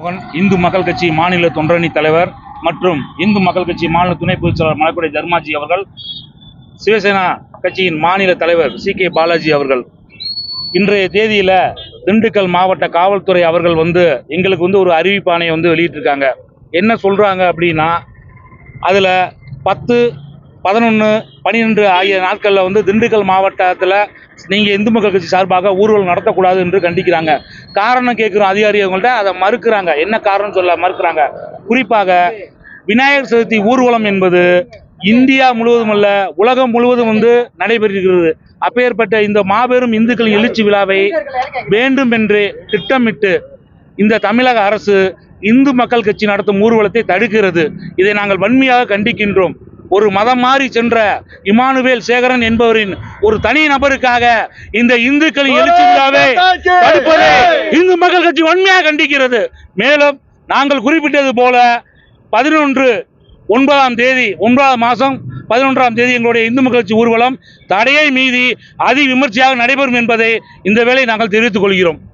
மோகன் இந்து மக்கள் கட்சி மாநில தொண்டரணி தலைவர் மற்றும் இந்து மக்கள் கட்சி மாநில துணை பொதுச் செயலாளர் மலக்குடை தர்மாஜி அவர்கள் சிவசேனா கட்சியின் மாநில தலைவர் சி கே பாலாஜி அவர்கள். இன்றைய தேதியில திண்டுக்கல் மாவட்ட காவல்துறை அவர்கள் வந்து எங்களுக்கு வந்து ஒரு அறிவிப்பாணையை வந்து வெளியிட்டிருக்காங்க. என்ன சொல்றாங்க அப்படின்னா அதில் பத்து பதினொன்று பன்னிரெண்டு ஆகிய நாட்களில் வந்து திண்டுக்கல் மாவட்டத்தில் நீங்கள் இந்து மக்கள் கட்சி சார்பாக ஊர்வலம் நடத்தக்கூடாது என்று கண்டிக்கிறாங்க. காரணம் கேட்குறோம் அதிகாரி அவங்கள்ட்ட அதை மறுக்கிறாங்க. என்ன காரணம் சொல்ல மறுக்கிறாங்க? குறிப்பாக விநாயகர் சதுர்த்தி ஊர்வலம் என்பது இந்தியா முழுவதும் அல்ல உலகம் முழுவதும் வந்து நடைபெறுகிறது அப்பேற்பட்ட இந்த மாபெரும் இந்துக்களின் எழுச்சி விழாவை வேண்டும் என்று திட்டமிட்டு இந்த தமிழக அரசு இந்து மக்கள் கட்சி நடத்தும் ஊர்வலத்தை தடுக்கிறது. இதை நாங்கள் வன்மையாக கண்டிக்கின்றோம். ஒரு மதம் மாறி சென்ற இமானுவேல் சேகரன் என்பவரின் ஒரு தனி நபருக்காக இந்த இந்துக்களின் எழுச்சி விழாவை இந்து மக்கள் கட்சி வன்மையாக கண்டிக்கிறது. மேலும் நாங்கள் குறிப்பிட்டது போல பதினொன்று ஒன்பதாம் தேதி ஒன்பதாம் மாதம் பதினொன்றாம் தேதி எங்களுடைய இந்து மக்கள் கட்சி ஊர்வலம் தடையை மீறி அதி விமர்சையாக நடைபெறும் என்பதை இந்த வேளை நாங்கள் தெரிவித்துக் கொள்கிறோம்.